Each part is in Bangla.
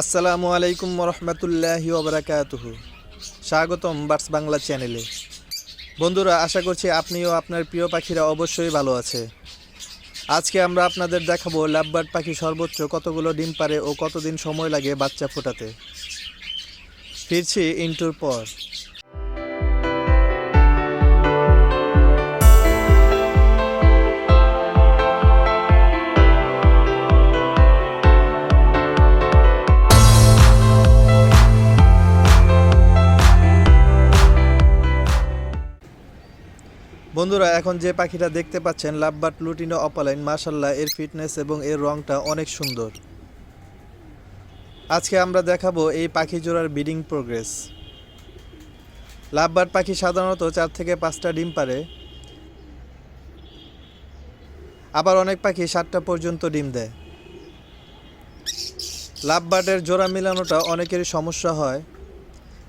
আসসালামু আলাইকুম রহমতুল্লাহি ওবরাকাতুহ। স্বাগতম বার্স বাংলা চ্যানেলে। বন্ধুরা, আশা করছি আপনিও আপনার প্রিয় পাখিরা অবশ্যই ভালো আছে। আজকে আমরা আপনাদের দেখাবো লাভবার্ড পাখি সর্বোচ্চ কতগুলো ডিম পারে ও কতদিন সময় লাগে বাচ্চা ফোটাতে। ফিরছি ইন্টুর পর। বন্ধুরা, এখন যে পাখিটা দেখতে পাচ্ছেন, লাভবার্ড, লুটিনো, অপালাইন, মাশাল্লাহ, এর ফিটনেস এবং এর রংটা অনেক সুন্দর। আজকে আমরা দেখাবো এই পাখি জোড়ার ব্রিডিং প্রোগ্রেস। লাভবার্ড পাখি সাধারণত চার থেকে পাঁচটা ডিম পারে। আবার অনেক পাখি সাতটা পর্যন্ত ডিম দেয়। লাভবার্ডের জোড়া মিলানোটা অনেকেরই সমস্যা হয়।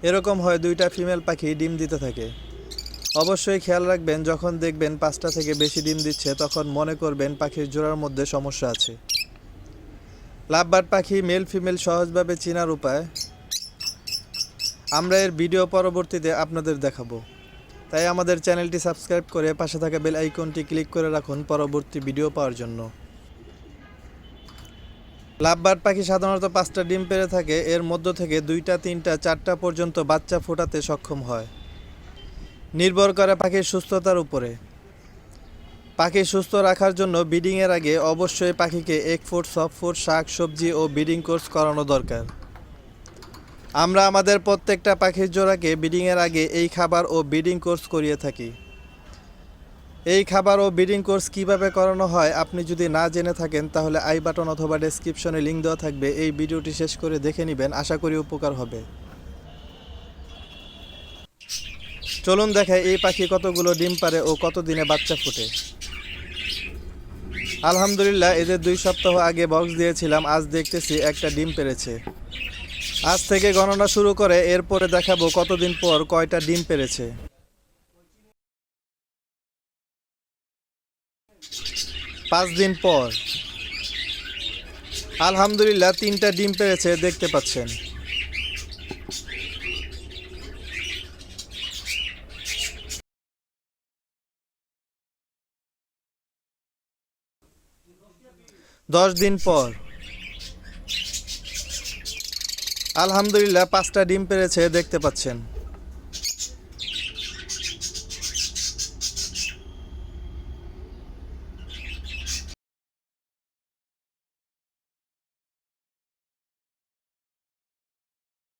এরকম হয় দুইটা ফিমেল পাখি ডিম দিতে থাকে। অবশ্যই খেয়াল রাখবেন, যখন দেখবেন পাঁচটা থেকে বেশি ডিম দিচ্ছে, তখন মনে করবেন পাখির জোড়ার মধ্যে সমস্যা আছে। লাভবার্ড পাখি মেল ফিমেল সহজভাবে চেনার উপায়। আমরা এর ভিডিও পরবর্তীতে আপনাদের দেখাবো। তাই আমাদের চ্যানেলটি সাবস্ক্রাইব করে পাশে থাকা বেল আইকনটি ক্লিক করে রাখুন পরবর্তী ভিডিও পাওয়ার জন্য। লাভবার্ড পাখি সাধারণত পাঁচটা ডিম পেড়ে থাকে, এর মধ্য থেকে দুইটা, তিনটা, চারটা পর্যন্ত বাচ্চা ফোটাতে সক্ষম হয়। নির্ভর করে পাখির সুস্থতার উপরে। পাখি সুস্থ রাখার জন্য ব্রিডিংয়ের আগে অবশ্যই পাখিকে এক ফুট সফট ফুট শাক, সবজি ও ব্রিডিং কোর্স করানো দরকার। আমরা আমাদের প্রত্যেকটা পাখির জোড়াকে ব্রিডিংয়ের আগে এই খাবার ও ব্রিডিং কোর্স করিয়ে থাকি। এই খাবার ও ব্রিডিং কোর্স কীভাবে করানো হয় আপনি যদি না জেনে থাকেন, তাহলে আই বাটন অথবা ডেসক্রিপশনে লিঙ্ক দেওয়া থাকবে। এই ভিডিওটি শেষ করে দেখে নেবেন। আশা করি উপকার হবে। চলুন দেখায় এই পাখি কতগুলো ডিম পারে ও কত দিনে বাচ্চা ফোটে। আলহামদুলিল্লাহ, এদের দুই সপ্তাহ আগে বক্স দিয়েছিলাম, আজ দেখতেছি একটা ডিম পেরেছে। আজ থেকে গণনা শুরু করে, এরপরে দেখাবো কতদিন পর কয়টা ডিম পেরেছে। পাঁচ দিন পর। আলহামদুলিল্লাহ, তিনটা ডিম পেরেছে, দেখতে পাচ্ছেন। দশ দিন পর। আলহামদুলিল্লাহ, পাঁচটা ডিম পেরেছে, দেখতে পাচ্ছেন।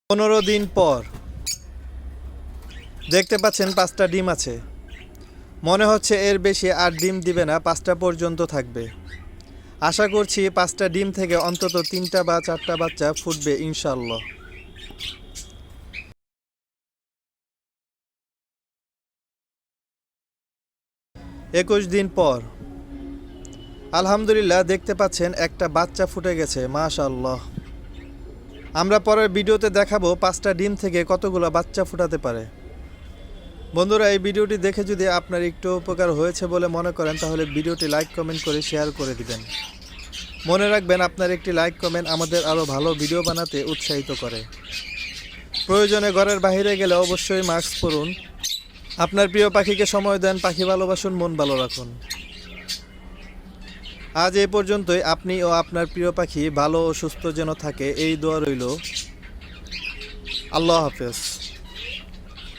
পনেরো দিন পর। দেখতে পাচ্ছেন, পাঁচটা ডিম আছে। মনে হচ্ছে এর বেশি আর ডিম দিবে না, পাঁচটা পর্যন্ত থাকবে। আশা করছি পাঁচটা ডিম থেকে অন্তত তিনটা বা চারটা বাচ্চা ফুটবে ইনশাল্লাহ একুশ দিন পর। আলহামদুলিল্লাহ, দেখতে পাচ্ছেন একটা বাচ্চা ফুটে গেছে মাশাল্লাহ আমরা পরের ভিডিওতে দেখাবো পাঁচটা ডিম থেকে কতগুলো বাচ্চা ফুটাতে পারে। বন্ধুরা, এই ভিডিওটি দেখে যদি আপনার একটু উপকার হয়েছে বলে মনে করেন, তাহলে ভিডিওটি লাইক, কমেন্ট করে শেয়ার করে দিবেন। মনে রাখবেন, আপনার একটি লাইক, কমেন্ট আমাদের আরও ভালো ভিডিও বানাতে উৎসাহিত করে। প্রয়োজনে ঘরের বাইরে গেলে অবশ্যই মাস্ক পরুন। আপনার প্রিয় পাখিকে সময় দেন, পাখি ভালোবাসুন, মন ভালো রাখুন। আজ এই পর্যন্তই। আপনি ও আপনার প্রিয় পাখি ভালো ও সুস্থ যেন থাকে, এই দোয়া রইল। আল্লাহ হাফেজ।